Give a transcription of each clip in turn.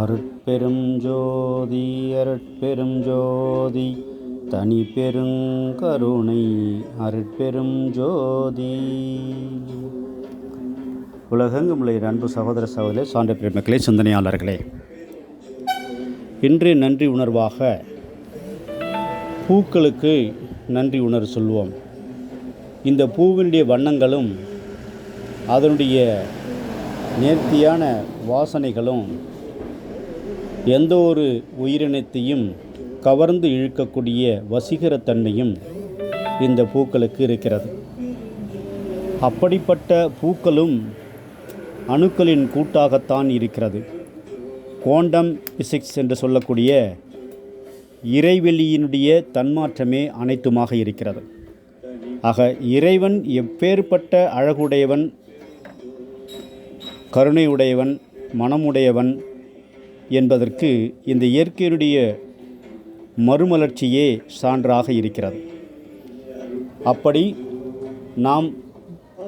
அருட்பெரும் ஜோதி அருட்பெரும் ஜோதி தனி பெருங்கருணை அருட்பெரும் ஜோதி. உலகெங்கும் உள்ள அன்பு சகோதர சகோதரி சான்ற பெருமக்களே சிந்தனையாளர்களே. இன்று நன்றி உணர்வாக பூக்களுக்கு நன்றி உணர்வு சொல்வோம். இந்த பூவினுடைய வண்ணங்களும் அதனுடைய நேர்த்தியான வாசனைகளும் எந்த ஒரு உயிரினத்தையும் கவர்ந்து இழுக்கக்கூடிய வசீகரத்தன்மையும் இந்த பூக்களுக்கு இருக்கிறது. அப்படிப்பட்ட பூக்களும் அணுக்களின் கூட்டாகத்தான் இருக்கிறது. குவாண்டம் பிசிக்ஸ் என்று சொல்லக்கூடிய இறைவெளியினுடைய தன்மாற்றமே அனைத்துமாக இருக்கிறது. ஆக இறைவன் எப்பேற்பட்ட அழகுடையவன் கருணையுடையவன் மனமுடையவன் என்பதற்கு இந்த இயற்கையினுடைய மறுமலர்ச்சியே சான்றாக இருக்கிறது. அப்படி நாம்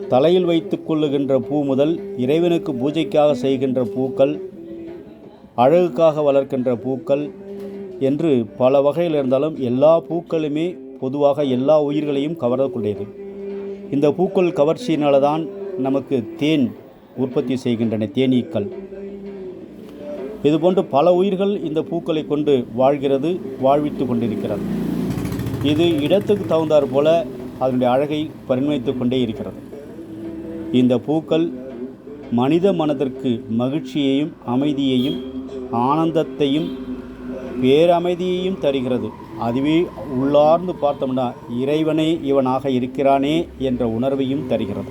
தலையில் வைத்து கொள்ளுகின்ற பூ முதல் இறைவனுக்கு பூஜைக்காக செய்கின்ற பூக்கள் அழகுக்காக வளர்க்கின்ற பூக்கள் என்று பல வகையில் இருந்தாலும் எல்லா பூக்களுமே பொதுவாக எல்லா உயிர்களையும் கவரக்கூடியது இந்த பூக்கள் கவர்ச்சியினால தான் நமக்கு தேன் உற்பத்தி செய்கின்றன தேனீக்கள். இதுபோன்று பல உயிர்கள் இந்த பூக்களை கொண்டு வாழ்கிறது வாழ்வித்து கொண்டிருக்கிறது. இது இடத்துக்கு தகுந்தாற் போல அதனுடைய அழகை பரிணமித்து கொண்டே இருக்கிறது. இந்த பூக்கள் மனித மனதிற்கு மகிழ்ச்சியையும் அமைதியையும் ஆனந்தத்தையும் பேரமைதியையும் தருகிறது. அதுவே உள்ளார்ந்து பார்த்தோம்னா இறைவனே இவனாக இருக்கிறானே என்ற உணர்வையும் தருகிறது.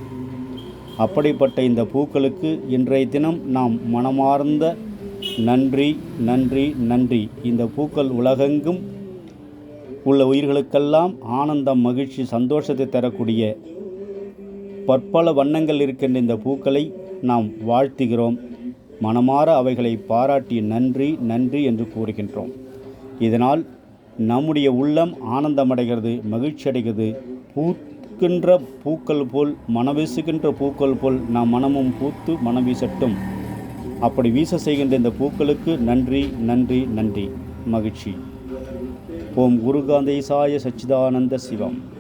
அப்படிப்பட்ட இந்த பூக்களுக்கு இன்றைய தினம் நாம் மனமார்ந்த நன்றி நன்றி நன்றி. இந்த பூக்கள் உலகெங்கும் உள்ள உயிர்களுக்கெல்லாம் ஆனந்தம் மகிழ்ச்சி சந்தோஷத்தை தரக்கூடிய பற்பல வண்ணங்கள் இருக்கின்ற இந்த பூக்களை நாம் வாழ்த்துகிறோம். மனமாற அவைகளை பாராட்டி நன்றி நன்றி என்று கூறுகின்றோம். இதனால் நம்முடைய உள்ளம் ஆனந்தமடைகிறது மகிழ்ச்சி அடைகிறது பூக்கின்ற பூக்கள் போல் மனவீசுகின்ற பூக்கள் போல் நம் மனமும் பூத்து மனம் வீசட்டும். அப்படி வீச செய்கின்ற இந்த பூக்களுக்கு நன்றி நன்றி நன்றி. மகிழ்ச்சி. ஓம் குருகாந்தேசாய சச்சிதானந்த சிவம்.